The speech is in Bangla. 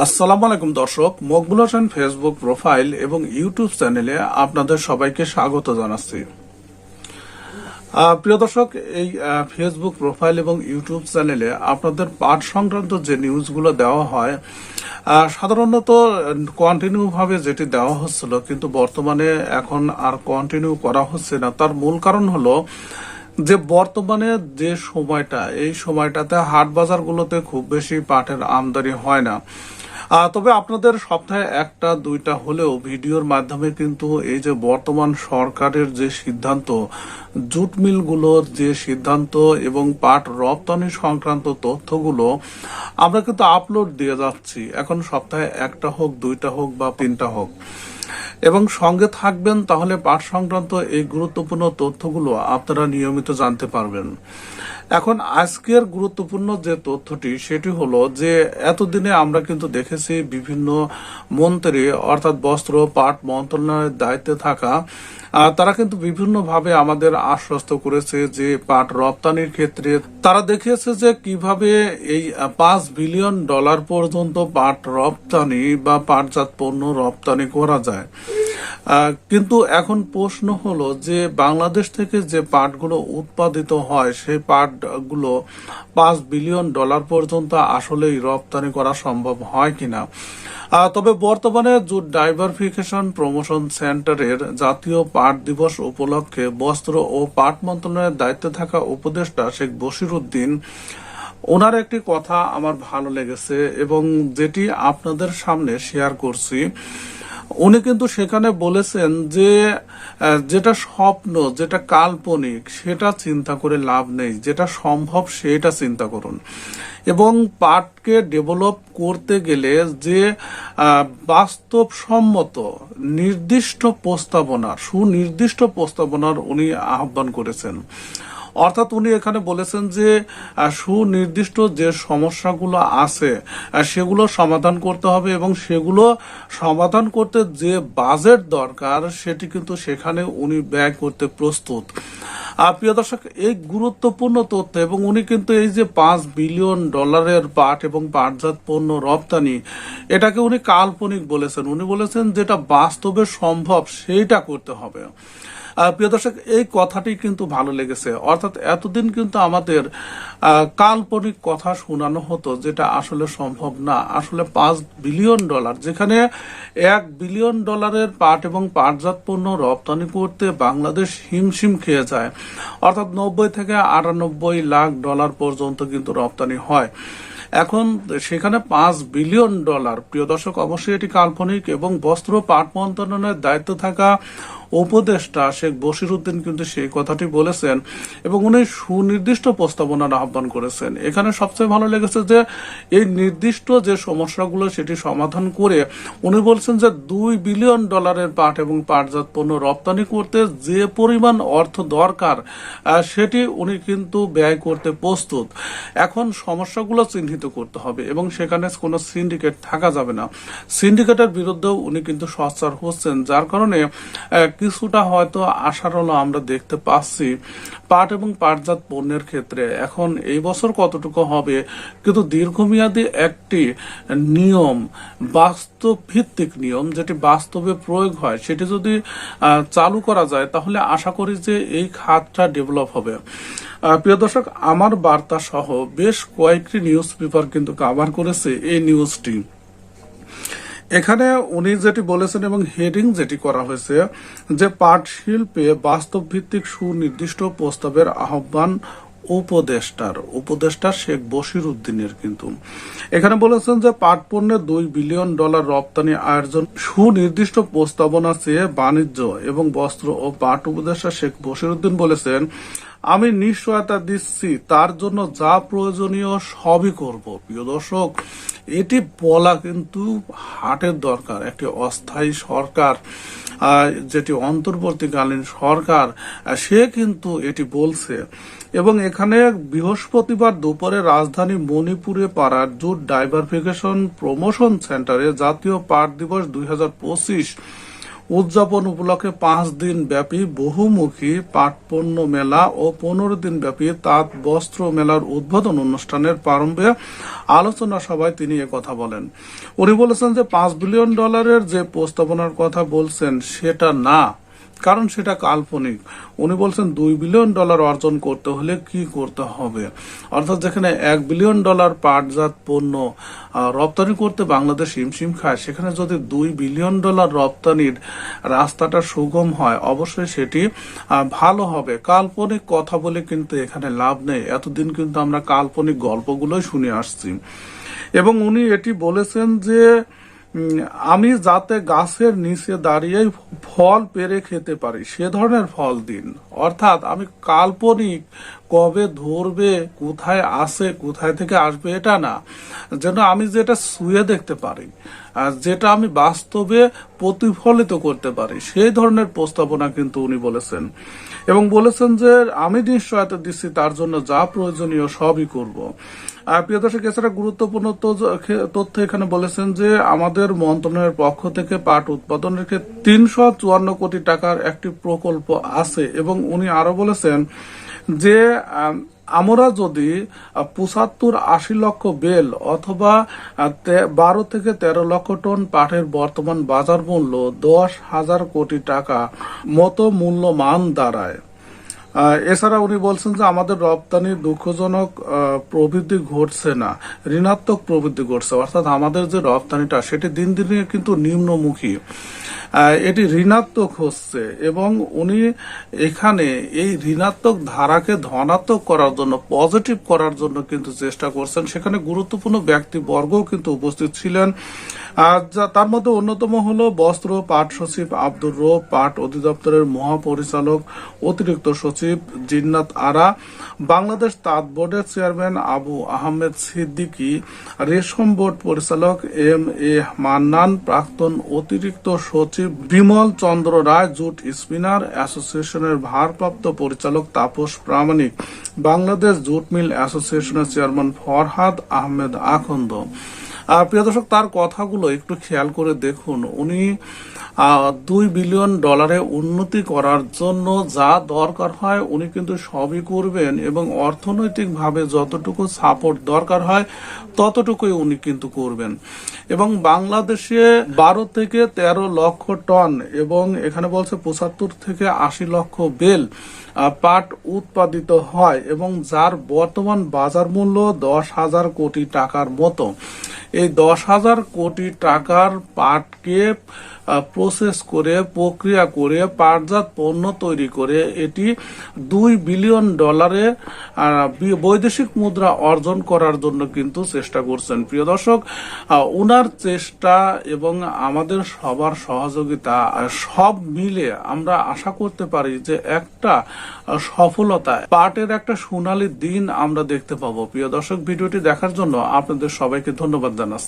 আসসালামু আলাইকুম দর্শক, মকবুল হোসেন ফেসবুক প্রোফাইল এবং ইউটিউব চ্যানেলে আপনাদের সবাইকে স্বাগত জানাচ্ছি। প্রিয় দর্শক, এই ফেসবুক প্রোফাইল এবং ইউটিউব চ্যানেলে আপনাদের পাঠ সংক্রান্ত যে নিউজগুলো দেওয়া হয় সাধারণত কন্টিনিউভাবে যেটি দেওয়া হচ্ছিল, কিন্তু বর্তমানে এখন আর কন্টিনিউ করা হচ্ছে না। তার মূল কারণ হলো যে বর্তমানে যে সময়টা, এই সময়টাতে হাট বাজারগুলোতে খুব বেশি পাটের আমদানি হয় না। তবে আপনাদের সপ্তাহে একটা, দুইটা হলেও ভিডিওর মাধ্যমে কিন্তু এই যে বর্তমান সরকারের যে সিদ্ধান্ত, জুট মিলগুলোর যে সিদ্ধান্ত এবং পাট রপ্তানি সংক্রান্ত তথ্যগুলো আমরা কিন্তু আপলোড দিয়ে যাচ্ছি। এখন সপ্তাহে একটা হোক, দুইটা হোক বা তিনটা হোক। এবং সঙ্গে থাকবেন তাহলে পাঠ সংক্রান্ত এই গুরুত্বপূর্ণ তথ্যগুলো আপনারা নিয়মিত জানতে পারবেন। এখন আজকের গুরুত্বপূর্ণ যে তথ্যটি, সেটি হলো যে এতদিনে আমরা কিন্তু দেখেছি বিভিন্ন মন্ত্রী, অর্থাৎ বস্ত্র, পাট মন্ত্রণালয়ের দায়িত্বে থাকা তারা কিন্তু বিভিন্নভাবে আমাদের আশ্বস্ত করেছে যে পাট রপ্তানির ক্ষেত্রে তারা দেখিয়েছে যে কীভাবে এই পাঁচ বিলিয়ন ডলার পর্যন্ত পাট রপ্তানি বা পাটজাত পণ্য রপ্তানি করা যায়। কিন্তু এখন প্রশ্ন হলো যে বাংলাদেশ থেকে যে পাটগুলো উৎপাদিত হয়, সেই পাটগুলো পাঁচ বিলিয়ন ডলার পর্যন্ত আসলেই রপ্তানি করা সম্ভব হয় কিনা? তবে বর্তমানে জুট ডাইভারফিকেশন প্রমোশন সেন্টারের জাতীয় পাট দিবস উপলক্ষে বস্ত্র ও পাট মন্ত্রণালয়ের দায়িত্বে থাকা উপদেষ্টা শেখ বশির উদ্দিন ওনার একটি কথা আমার ভালো লেগেছে এবং যেটি আপনাদের সামনে শেয়ার করছি। উনি কিন্তু সেখানে বলেছেন যে যেটা স্বপ্ন, যেটা কাল্পনিক, সেটা চিন্তা করে লাভ নেই। যেটা সম্ভব, সেটা চিন্তা করুন। এবং পাটকে ডেভেলপ করতে গেলে যে বাস্তবসম্মত, নির্দিষ্ট প্রস্তাবনা সুনির্দিষ্ট প্রস্তাবনার উনি আহ্বান করেছেন। অর্থাৎ উনি এখানে বলেছেন যে সুনির্দিষ্ট যে সমস্যাগুলো আছে সেগুলো সমাধান করতে হবে এবং সেগুলো সমাধান করতে যে বাজেট দরকার, সেটি কিন্তু সেখানে উনি ব্যয় করতে প্রস্তুত। প্রিয় দর্শক, এই গুরুত্বপূর্ণ তথ্য এবং উনি কিন্তু এই যে পাঁচ বিলিয়ন ডলারের পাট এবং পাটজাত পণ্য রপ্তানি, এটাকে উনি কাল্পনিক বলেছেন। উনি বলেছেন যেটা বাস্তবে সম্ভব, সেইটা করতে হবে। প্রিয় দর্শক, এই কথাটি কিন্তু ভালো লেগেছে। অর্থাৎ এতদিন কিন্তু আমাদের কাল্পনিক কথা শোনানো হতো যেটা আসলে সম্ভব না। আসলে পাঁচ বিলিয়ন ডলার, যেখানে এক বিলিয়ন ডলারের পাট এবং পাটজাত পণ্য রপ্তানি করতে বাংলাদেশ হিমশিম খেয়ে যায়। অর্থাৎ নব্বই থেকে আটানব্বই লাখ ডলার পর্যন্ত কিন্তু রপ্তানি হয়। এখন সেখানে পাঁচ বিলিয়ন ডলার। প্রিয় দর্শক, অবশ্যই এটি কাল্পনিক এবং বস্ত্র পাট মন্ত্রণালয়ের দায়িত্ব থাকা উপদেষ্টা শেখ বশির উদ্দিন কিন্তু সেই কথাটি বলেছেন এবং উনি সুনির্দিষ্ট প্রস্তাবনার আহ্বান করেছেন। এখানে সবচেয়ে ভালো লেগেছে যে এই নির্দিষ্ট যে সমস্যাগুলো সেটি সমাধান করে উনি বলছেন যে দুই বিলিয়ন ডলারের পাট এবং পাটজাত পণ্য রপ্তানি করতে যে পরিমাণ অর্থ দরকার সেটি উনি কিন্তু ব্যয় করতে প্রস্তুত। এখন সমস্যাগুলো চিহ্নিত করতে হবে এবং সেখানে কোনো সিন্ডিকেট থাকা যাবে না। সিন্ডিকেটের বিরুদ্ধেও উনি কিন্তু সচ্চার হচ্ছেন, যার কারণে কিছুটা হয়তো আশার হলো আমরা দেখতে পাচ্ছি পাট এবং পাটজাত পণ্যের ক্ষেত্রে। এখন এই বছর কতটুকু হবে? কিন্তু দীর্ঘমেয়াদী একটি নিয়ম বাস্তব ভিত্তিক নিয়ম, যেটি বাস্তবে প্রয়োগ হয়, সেটি যদি চালু করা যায়, তাহলে আশা করি যে এই খাতটা ডেভেলপ হবে। প্রিয় দর্শক, আমার বার্তা সহ বেশ কয়েকটি নিউজ পেপার কিন্তু কাভার করেছে এই নিউজটি। এখানে উনি যেটি বলেছেন এবং হেডিং যেটি করা হয়েছে যে পাট শিল্পে বাস্তব ভিত্তিক সুনির্দিষ্ট প্রস্তাবের আহ্বান উপদেষ্টার, উপদেষ্টা শেখ বশির উদ্দিনের কিন্তু। এখানে বলেছেন যে পাট পণ্যে দুই বিলিয়ন ডলার রপ্তানি আয়োজন, সুনির্দিষ্ট প্রস্তাবনা চেয়ে বাণিজ্য এবং বস্ত্র ও পাট উপদেষ্টা শেখ বশির উদ্দিন বলেছেন আমি নিশ্চয়তা দিচ্ছি, তার জন্য যা প্রয়োজনীয় সবই করব। প্রিয় দর্শক, এটি বলা কিন্তু হাটের দরকার, একটি অস্থায়ী সরকার যেটি অন্তর্বর্তীকালীন সরকার সে কিন্তু এটি বলছে। এবং এখানে বৃহস্পতিবার দুপুরে রাজধানী মণিপুরে পাড়ার জুট ডাইভারফিকেশন প্রমোশন সেন্টারে জাতীয় পাট দিবস দুই হাজার পঁচিশ উদযাপন উপলক্ষে পাঁচ দিন ব্যাপী বহুমুখী পাটপণ্য মেলা ও পনেরো দিন ব্যাপী তাঁত বস্ত্র মেলার উদ্বোধন অনুষ্ঠানের প্রারম্ভে আলোচনা সভায় তিনি কথা বলেন। উনি বলেছেন যে পাঁচ বিলিয়ন ডলারের যে প্রস্তাবনার কথা বলছেন, সেটা না। কারণ সেটা কাল্পনিক। উনি বলছেন দুই বিলিয়ন ডলার অর্জন করতে হলে কি করতে হবে? অর্থাৎ যেখানে এক বিলিয়ন ডলার পাটজাত পণ্য রপ্তানি করতে বাংলাদেশ হিমশিম খায়, সেখানে যদি দুই বিলিয়ন ডলার রপ্তানির রাস্তাটা সুগম হয়, অবশ্যই সেটি ভালো হবে। কাল্পনিক কথা বলে কিন্তু এখানে লাভ নেই। এতদিন কিন্তু আমরা কাল্পনিক গল্পগুলোই শুনে আসছি। এবং উনি এটি বলেছেন যে আমি যাতে গাছের নিচে দাঁড়িয়ে ফল পেরে খেতে পারি, সে ধরনের ফল দিন। অর্থাৎ আমি কাল্পনিক কবে ধরবে, কোথায় আসে, কোথায় থেকে আসবে এটা না। যেন আমি যেটা শুয়ে দেখতে পারি, আর যেটা আমি বাস্তবে প্রতিফলিত করতে পারি, সেই ধরনের প্রস্তাবনা কিন্তু উনি বলেছেন। এবং বলেছেন যে, আমি নিশ্চয়তা দিচ্ছি, তার জন্য যা প্রয়োজনীয় সবই করব। প্রিয় দর্শক, এছাড়া গুরুত্বপূর্ণ তথ্য এখানে বলেছেন যে আমাদের মন্ত্রণালয়ের পক্ষ থেকে পাট উৎপাদনের ক্ষেত্রে তিনশো চুয়ান্ন কোটি টাকার একটি প্রকল্প আছে এবং উনি আরও বলেছেন যে আমরা যদি পঁচাত্তর আশি লক্ষ বেল অথবা বারো থেকে তেরো লক্ষ টন পাটের বর্তমান বাজার মূল্য দশ হাজার কোটি টাকা মতো মূল্যমান দাঁড়ায়। এছাড়া উনি বলছেন যে আমাদের রপ্তানি দুঃখজনক প্রবৃদ্ধি ঘটছে না, ঋণাত্মক প্রবৃদ্ধি ঘটছে। অর্থাৎ আমাদের যে রপ্তানিটা, সেটি দিন দিনে কিন্তু নিম্নমুখী। এটি ঋণাত্মক হচ্ছে এবং উনি এখানে এই ঋণাত্মক ধারাকে ধনাত্মক করার জন্য, পজিটিভ করার জন্য কিন্তু চেষ্টা করছেন। সেখানে গুরুত্বপূর্ণ ব্যক্তিবর্গও কিন্তু উপস্থিত ছিলেন। তার মধ্যে অন্যতম হল বস্ত্র পাট সচিব আব্দুর রব, পাট অধিদপ্তরের মহাপরিচালক, অতিরিক্ত সচিব জিন্নাত আরা, বাংলাদেশ তাঁত বোর্ডের চেয়ারম্যান আবু আহমেদ সিদ্দিকী, রেশম বোর্ড পরিচালক এম এ মান্নান, প্রাক্তন অতিরিক্ত সচিব বিমল চন্দ্র রায়, জুট স্পিনার অ্যাসোসিয়েশনের ভারপ্রাপ্ত পরিচালক তাপস প্রামাণিক, বাংলাদেশ জুট মিল অ্যাসোসিয়েশনের চেয়ারম্যান ফরহাদ আহমেদ আখন্দ। প্রিয় দর্শক, তার কথাগুলো একটু খেয়াল করে দেখুন। উনি দুই বিলিয়ন ডলারে উন্নতি করার জন্য যা দরকার হয় উনি কিন্তু সবই করবেন এবং অর্থনৈতিকভাবে যতটুকু সাপোর্ট দরকার হয়, ততটুকুই উনি কিন্তু করবেন। এবং বাংলাদেশে বারো থেকে তেরো লক্ষ টন এবং এখানে বলছে পঁচাত্তর থেকে আশি লক্ষ বেল পাট উৎপাদিত হয় এবং যার বর্তমান বাজার মূল্য দশ হাজার কোটি টাকার মতো। এই দশ হাজার কোটি টাকার পাটকে প্রসেস করে, প্রক্রিয়া করে, পাটজাত পণ্য তৈরি করে, এটি দুই বিলিয়ন ডলারে বৈদেশিক মুদ্রা অর্জন করার জন্য কিন্তু চেষ্টা করছেন। প্রিয় দর্শক ওনার চেষ্টা এবং আমাদের সবার সহযোগিতা সব মিলে আমরা আশা করতে পারি যে একটা সফলতা, পাটের একটা সোনালী দিন আমরা দেখতে পাবো। প্রিয় দর্শক, ভিডিওটি দেখার জন্য আপনাদের সবাইকে ধন্যবাদ জানাচ্ছি।